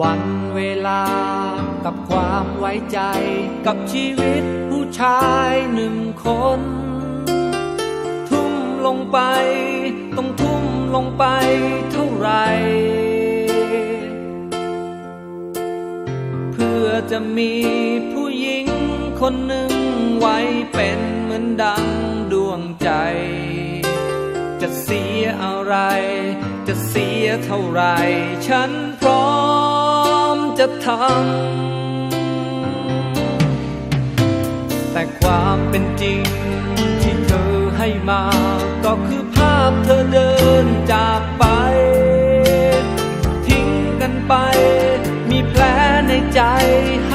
วันเวลากับความไว้ใจ กับชีวิตผู้ชายหนึ่งคน ทุ่มลงไป ต้องทุ่มลงไปเท่าไหร่เพื่อจะมีผู้หญิงคนหนึ่งไว้เป็นเหมือนดังดวงใจ จะเสียอะไร จะเสียเท่าไร ฉันพร้อมจะทำ แต่ความเป็นจริงที่เธอให้มา ก็คือภาพเธอเดินจากไป ทิ้งกันไป มีแผลในใจใ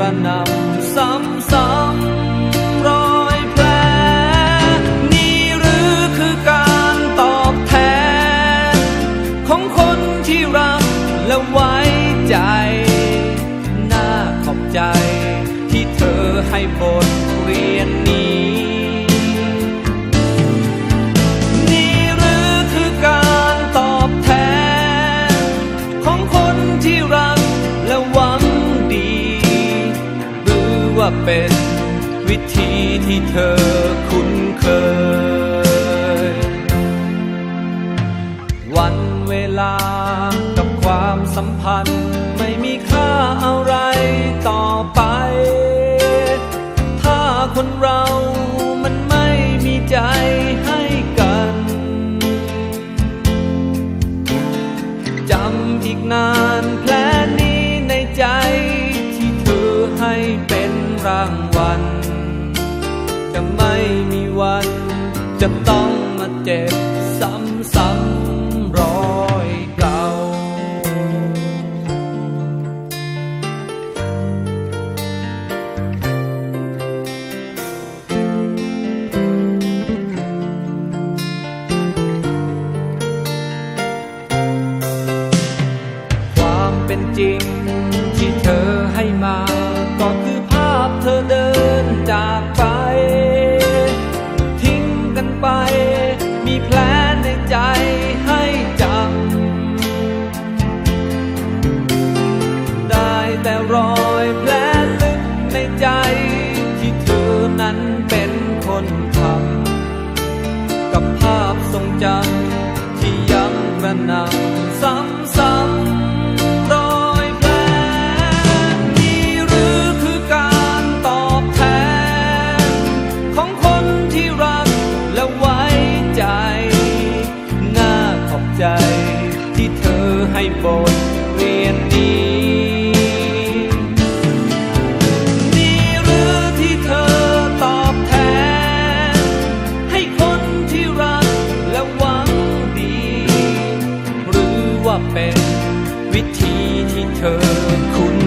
กระหนำซ้ำๆรอยแผลนี่หรือคือการตอบแทน ของคนที่รักและไว้ใจ น่าขอบใจที่เธอให้บทเรียนนี้ เป็นวิธีที่เธอคุ้นเคย วันเวลากับความสัมพันธ์ไม่มีค่าอะไรต่อไป ถ้าคนเรามันไม่มีใจให้กันจำอีกนานแผลนี้ รางวัลจะไม่มีวัน จะต้องมาเจ็บซ้ำๆรอยเก่าความเป็นจริง จากไป ทิ้งกันไป มีแผลในใจให้จำได้แต่รอยแผลลึกในใจ ที่เธอนั้นเป็นคน เธอคุณ